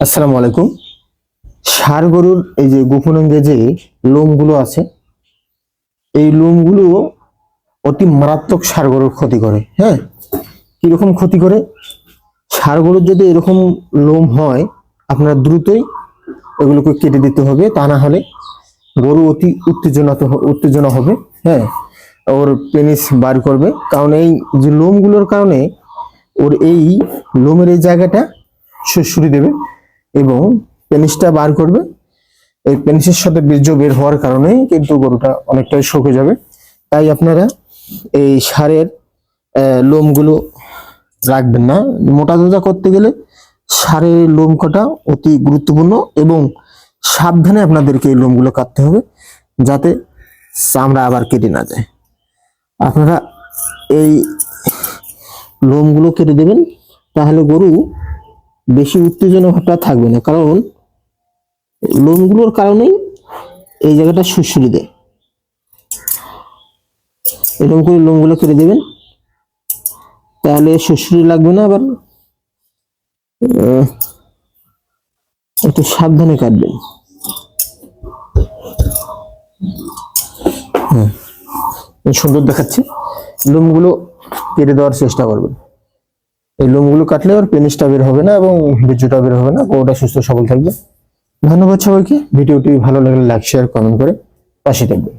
আসসালামু আলাইকুম। ষাড় গরুর এই যে গোপনাঙ্গে যে লোমগুলো আছে, এই লোমগুলো অতি মারাত্মক ষাড় গরুর ক্ষতি করে হ্যাঁ? কীরকম ক্ষতি করে? ষাড় গরুর যদি এরকম লোম হয়, আপনারা দ্রুতই এগুলোকে কেটে দিতে হবে, তা না হলে গরু অতি উত্তেজনা উত্তেজনা হবে হ্যাঁ? ওর পেনিস বার করবে। কারণ এই যে লোমগুলোর কারণে ওর এই লোমের এই জায়গাটা সুড়সুড়ি দেবে। এবং পেনিসটা বার করবে। এই পেনিসের সাথে বীর্য বের হওয়ার কারণে কিন্তু গরুটা অনেকটাই শোকে যাবে। তাই আপনারা এই সারের লোমগুলো রাখবেন না। মোটা তাজা করতে গেলে সারের লোম কাটা অতি গুরুত্বপূর্ণ এবং সাবধানে আপনাদেরকে এই লোমগুলো কাটতে হবে যাতে চামড়া আবার কেটে না যায়। আপনারা এই লোমগুলো কেটে দেবেন, তাহলে গরু বেশি উত্তেজনা ভাবটা থাকবে না। কারণ লোমগুলোর কারণেই এই জায়গাটা সুশ্রী দেয়। এরকম করে লোমগুলো কেটে দেবেন। তাহলে সুশ্রী লাগবে না, আবার একটু সাবধানে কাটবেন। সুন্দর দেখাচ্ছে। লোমগুলো কেটে দেওয়ার চেষ্টা করবেন। এই লোমগুলো কাটলে ওর পেনিসটা বের হবে না এবং বীর্যটা বের হবে না। ওটা সুস্থ সবল থাকবে। ধন্যবাদ সবাইকে। ভিডিওটি ভালো লাগলে লাইক শেয়ার কমেন্ট করে পাশে থাকবেন